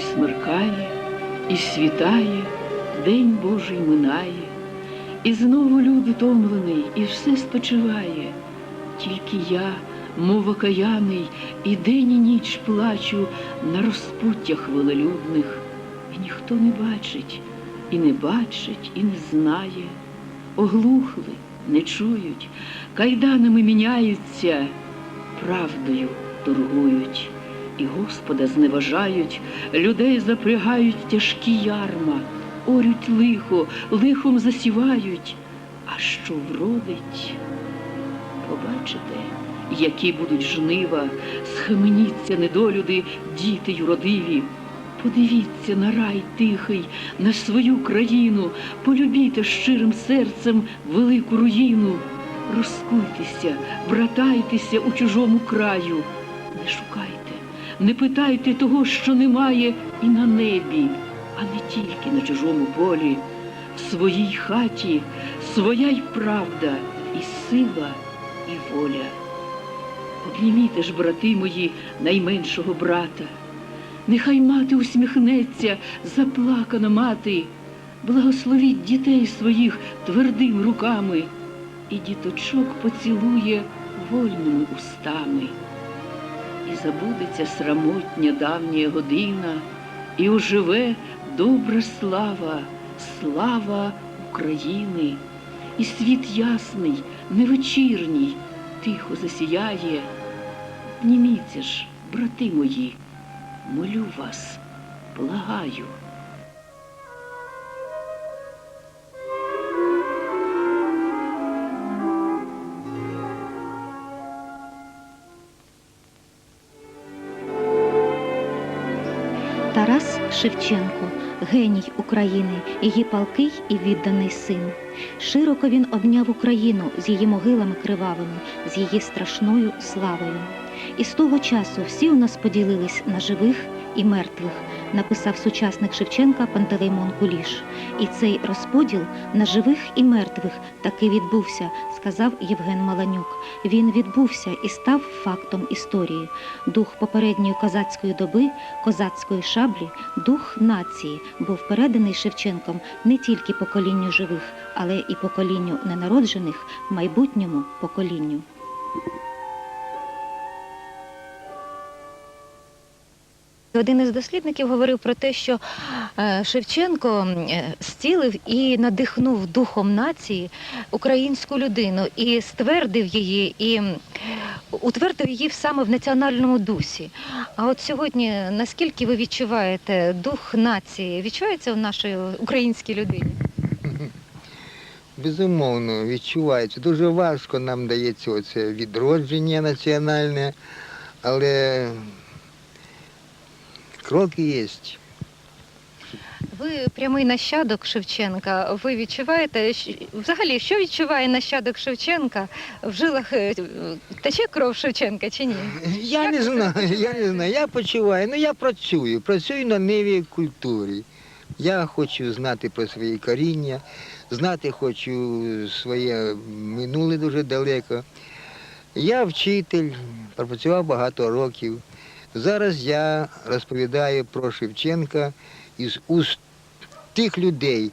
смеркає, і світає, день Божий минає, і знову люд утомлений, і все спочиває. Тільки я, мов окаяний, і день і ніч плачу на розпуттях велелюдних, і ніхто не бачить, і не бачить, і не знає. Оглухли, не чують, кайданами міняються, правдою торгують, і Господа зневажають, людей запрягають тяжкі ярма, орють лихо, лихом засівають, а що вродить, побачите, які будуть жнива, схаменіться недолюди, діти юродиві. Подивіться на рай тихий, на свою країну, полюбіте щирим серцем велику руїну. Розкуйтеся, братайтеся у чужому краю. Не шукайте, не питайте того, що немає і на небі, а не тільки на чужому полі. В своїй хаті своя й правда, і сила, і воля. Обніміте ж, брати мої, найменшого брата. Нехай мати усміхнеться, заплакана мати, благословіть дітей своїх твердими руками, і діточок поцілує вольними устами. Забудеться срамотня давня година, і оживе добра слава, слава України, і світ ясний, невечірній, тихо засіяє. Обніміться ж, брати мої. Молю вас, благаю. Шевченко, геній України, її палкий і відданий син. Широко він обняв Україну з її могилами кривавими, з її страшною славою. І з того часу всі у нас поділились на живих і мертвих, написав сучасник Шевченка Пантелеймон Куліш. І цей розподіл на живих і мертвих таки відбувся, сказав Євген Маланюк. Він відбувся і став фактом історії. Дух попередньої козацької доби, козацької шаблі, дух нації був переданий Шевченком не тільки поколінню живих, але і поколінню ненароджених, майбутньому поколінню. Один із дослідників говорив про те, що е, Шевченко е, зцілив і надихнув духом нації українську людину і ствердив її і утвердив її саме в національному дусі. А от сьогодні наскільки ви відчуваєте дух нації? Відчувається в нашій українській людині? Безумовно, відчувається. Дуже важко нам дається оце відродження національне, але кроки є. Ви прямий нащадок Шевченка. Ви відчуваєте взагалі, що відчуває нащадок Шевченка в жилах е, тече кров Шевченка чи ні? Я не знаю, я не знаю. Я почуваю, ну я працюю, працюю на ниві культури. Я хочу знати про свої коріння, знати хочу своє минуле дуже далеко. Я вчитель, пропрацював багато років. Зараз я розповідаю про Шевченка із уст тих людей,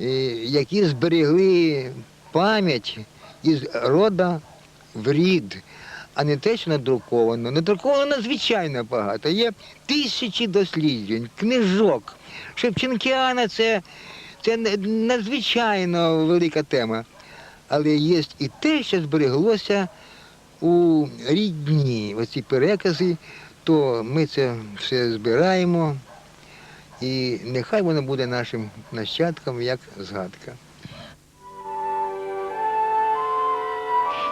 е, які зберегли пам'ять із рода в рід, а не те, що надруковано. Надруковано надзвичайно багато. Є тисячі досліджень, книжок. Шевченкіана це, це надзвичайно велика тема. Але є і те, що збереглося у рідні, оці перекази, то ми це все збираємо, і нехай воно буде нашим нащадкам як згадка.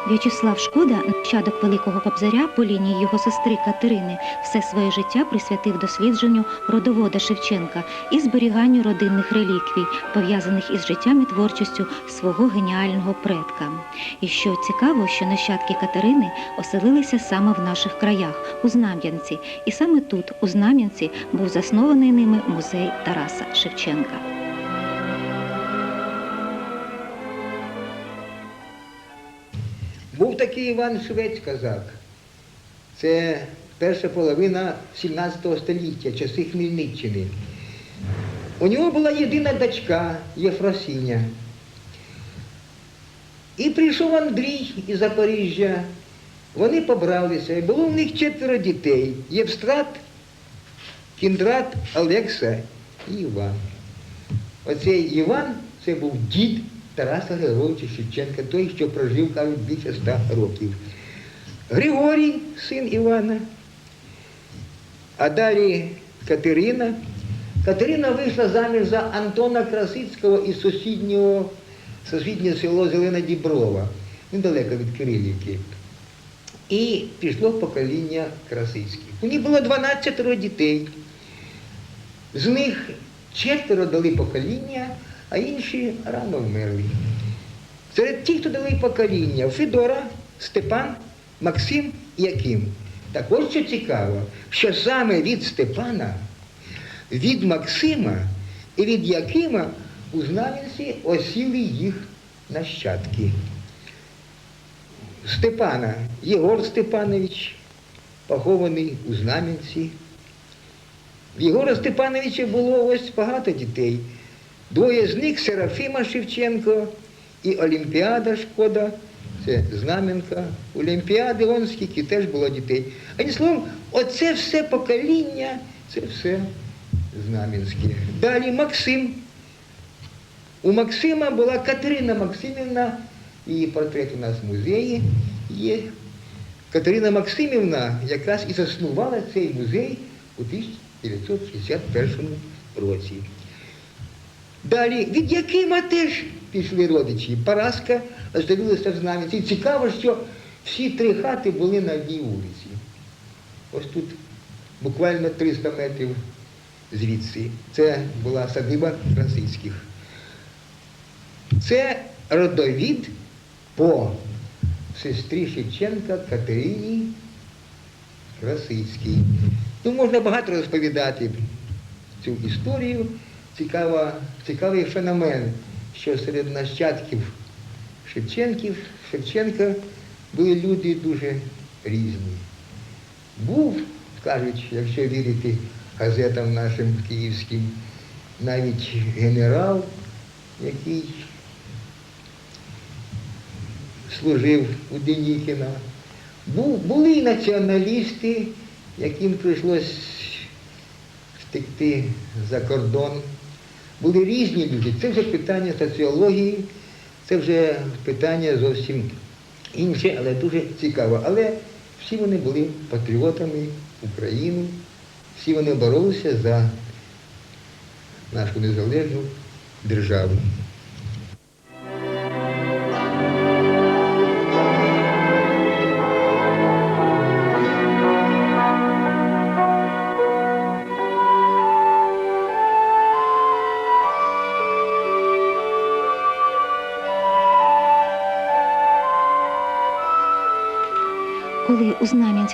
В'ячеслав Шкода, нащадок Великого Кобзаря по лінії його сестри Катерини, все своє життя присвятив дослідженню родовода Шевченка і зберіганню родинних реліквій, пов'язаних із життям і творчістю свого геніального предка. І що цікаво, що нащадки Катерини оселилися саме в наших краях, у Знам'янці, і саме тут, у Знам'янці, був заснований ними музей Тараса Шевченка. Був такий Іван Швець казак. Це перша половина 17 століття, часи Хмельниччини. У нього була єдина дочка Єфросиня. І прийшов Андрій із Запоріжжя. Вони побралися, і було в них четверо дітей. Євстрат, Кіндрат, Олекса і Іван. Оцей Іван це був дід Тараса Григоровича Шевченка, той, що прожив, кажуть, більше ста років. Григорій, син Івана, а далі Катерина. Катерина вийшла заміж за Антона Красицького із сусіднього, сусіднє село Зелена Діброва, недалеко від Кирилівки. І пішло покоління Красицьких. У них було 12 дітей. З них четверо дали покоління, а інші рано вмерли. Серед тих, хто дали покоління, Федора, Степан, Максим і Яким. Так ось що цікаво, що саме від Степана, від Максима і від Якима у Знам'янці осіли їх нащадки. Степана Єгор Степанович, похований у Знам'янці. В Єгора Степановича було ось багато дітей. Двоє з них Серафіма Шевченко і Олімпіада Шкода, це Знам'янка, Олімпіади, вон скільки теж було дітей. Одним словом, оце все покоління, це все Знам'янське. Далі Максим. У Максима була Катерина Максимівна, її портрет у нас в музеї є. Катерина Максимівна якраз і заснувала цей музей у 1961 році. Далі, від Якима теж пішли родичі. Параска оселилася в Знам'янці. І Цікаво, що всі три хати були на одній вулиці. Ось тут буквально 300 метрів звідси. Це була садиба Красицьких. Це родовід по сестрі Шевченка Катерині Красицькій. Ну, можна багато розповідати цю історію. Цікава, цікавий феномен, що серед нащадків Шевченків, Шевченка були люди дуже різні. Був, кажуть, якщо вірити газетам нашим київським, навіть генерал, який служив у Денікіна. Бу- Були і націоналісти, яким прийшлось втекти за кордон. Були різні люди. Це вже питання соціології, це вже питання зовсім інше, але дуже цікаво. Але всі вони були патріотами України, всі вони боролися за нашу незалежну державу.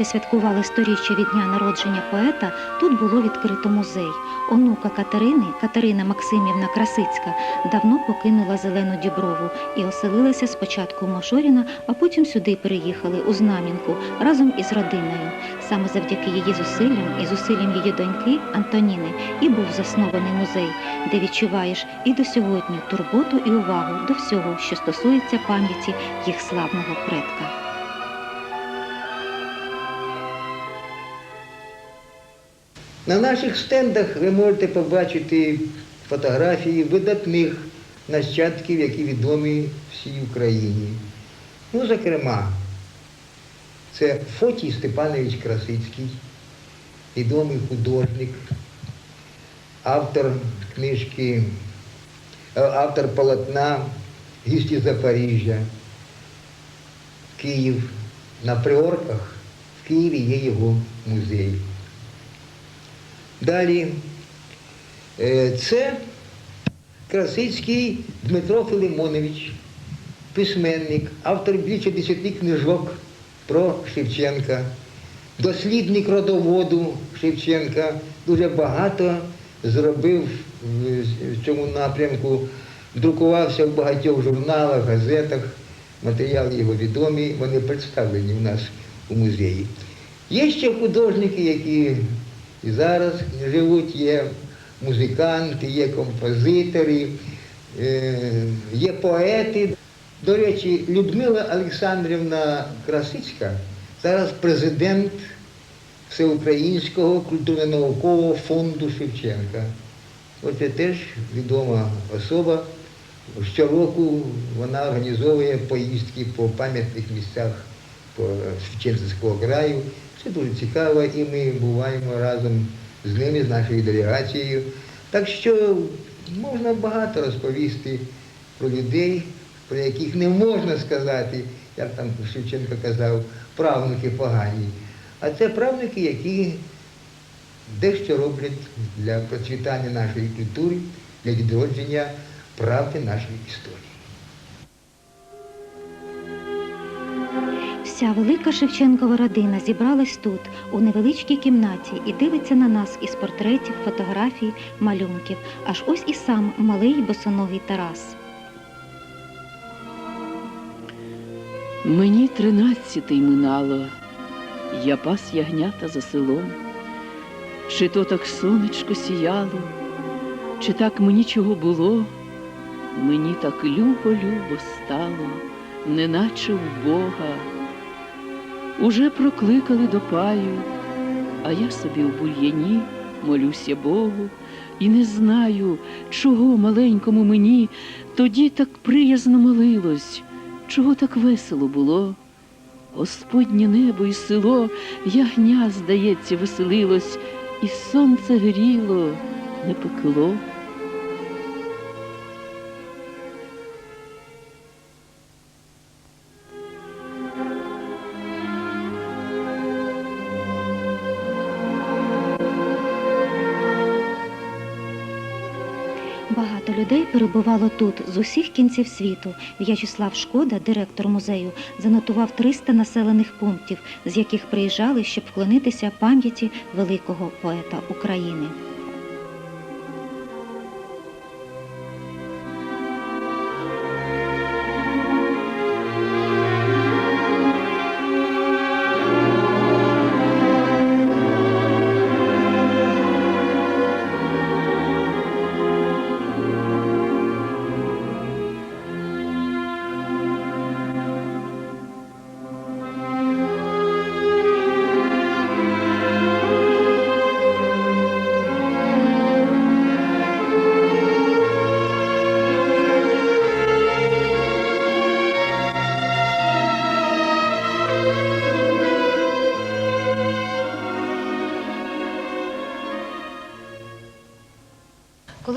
Святкували сторіччя від дня народження поета, тут було відкрито музей. Онука Катерини, Катерина Максимівна Красицька, давно покинула Зелену Діброву і оселилася спочатку в Мошоріна, а потім сюди переїхали у Знам'янку разом із родиною. Саме завдяки її зусиллям і зусиллям її доньки Антоніни і був заснований музей, де відчуваєш і до сьогодні турботу і увагу до всього, що стосується пам'яті їх славного предка. На наших стендах ви можете побачити фотографії видатних нащадків, які відомі всій Україні. Ну, зокрема, це Фотій Степанович Красицький, відомий художник, автор книжки, е, автор полотна Гісті Запоріжжя, Київ. На приорках в Києві є його музей. Далі е, це Красицький Дмитро Филимонович, письменник, автор більше десяти книжок про Шевченка, дослідник родоводу Шевченка, дуже багато зробив в в цьому напрямку, друкувався в багатьох журналах, газетах, матеріали його відомі, вони представлені у нас у музеї. Є ще художники, які і зараз живуть, є музиканти, є композитори, е, є поети. До речі, Людмила Олександрівна Красицька зараз президент Всеукраїнського культурно-наукового фонду Шевченка. Оце теж відома особа. Щороку вона організовує поїздки по пам'ятних місцях по Шевченківського краю. Це дуже цікаво, і ми буваємо разом з ними, з нашою делегацією. Так що можна багато розповісти про людей, про яких не можна сказати, як там Шевченко казав, правнуки погані. А це правнуки, які дещо роблять для процвітання нашої культури, для відродження правди нашої історії. Вся велика Шевченкова родина зібралась тут, у невеличкій кімнаті, і дивиться на нас із портретів, фотографій, малюнків. Аж ось і сам малий босоногий Тарас. Мені тринадцятий минало, я пас ягнята за селом. Чи то так сонечко сіяло, чи так мені чого було, мені так любо-любо стало, неначе в Бога. Уже прокликали до паю, а я собі в бульяні молюся Богу і не знаю, чого маленькому мені тоді так приязно молилось, чого так весело було. Господнє небо і село, ягня, здається, веселилось, і сонце гріло, не пекло. Людей перебувало тут з усіх кінців світу. В'ячеслав Шкода, директор музею, занотував 300 населених пунктів, з яких приїжджали, щоб вклонитися пам'яті великого поета України.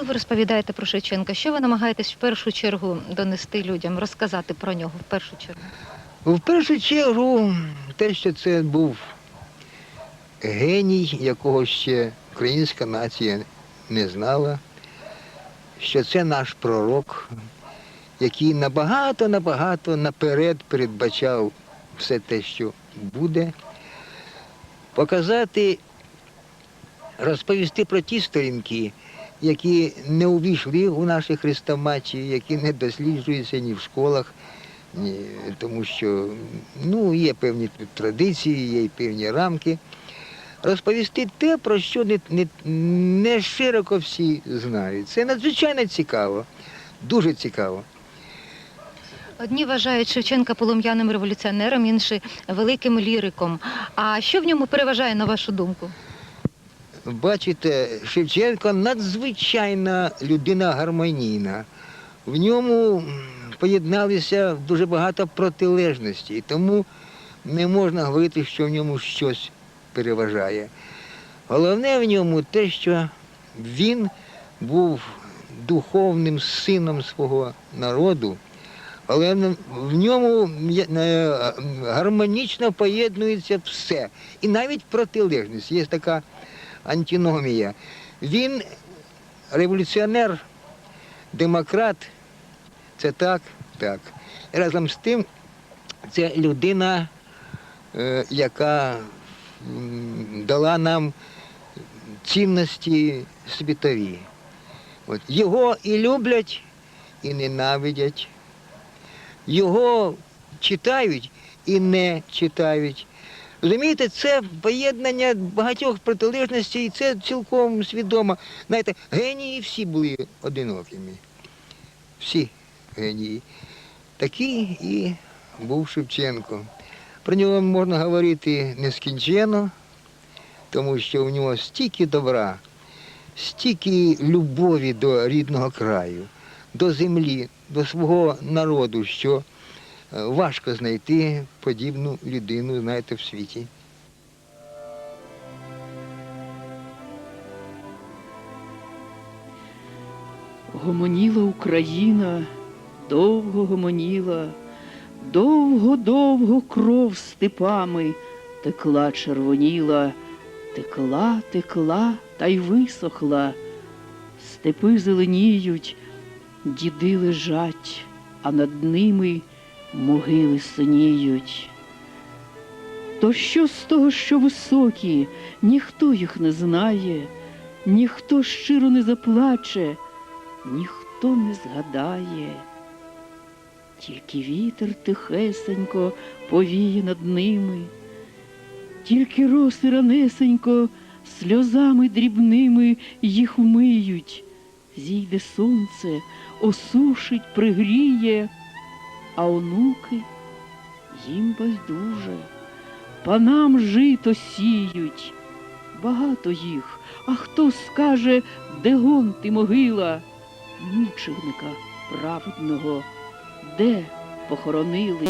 Ви розповідаєте про Шевченка, що ви намагаєтесь в першу чергу донести людям, розказати про нього в першу чергу? В першу чергу, те, що це був геній, якого ще українська нація не знала, що це наш пророк, який набагато-набагато наперед передбачав все те, що буде, показати, розповісти про ті сторінки, які не увійшли у наші хрестоматії, які не досліджуються ні в школах, ні, тому що ну, є певні традиції, є певні рамки. Розповісти те, про що не, не, не широко всі знають. Це надзвичайно цікаво, дуже цікаво. Одні вважають Шевченка полум'яним революціонером, інші великим ліриком. А що в ньому переважає, на вашу думку? Бачите, Шевченко надзвичайна людина гармонійна. В ньому поєдналися дуже багато протилежностей, тому не можна говорити, що в ньому щось переважає. Головне в ньому те, що він був духовним сином свого народу, але в ньому е, гармонічно поєднується все. І навіть протилежність. Є така антиномія. Він революціонер, демократ, це так, так. Разом з тим, це людина, е, яка дала нам цінності світові. От. Його і люблять, і ненавидять. Його читають і не читають. Розумієте, це поєднання багатьох протилежностей, і це цілком свідомо. Знаєте, генії всі були одинокими. Всі генії. Такий і був Шевченко. Про нього можна говорити нескінченно, тому що в нього стільки добра, стільки любові до рідного краю, до землі, до свого народу, що важко знайти подібну людину, знаєте, в світі. Гомоніла Україна, довго гомоніла, довго-довго кров степами текла червоніла, текла, текла та й висохла. Степи зеленіють, діди лежать, а над ними могили синіють. То що з того, що високі, ніхто їх не знає, ніхто щиро не заплаче ніхто не згадає, тільки вітер тихесенько повіє над ними, тільки роси ранесенько сльозами дрібними їх вмиють, зійде сонце, осушить, пригріє, а онуки їм байдуже, панам жито сіють. Багато їх, а хто скаже, де гон ти могила? мученика праведного, де похоронили?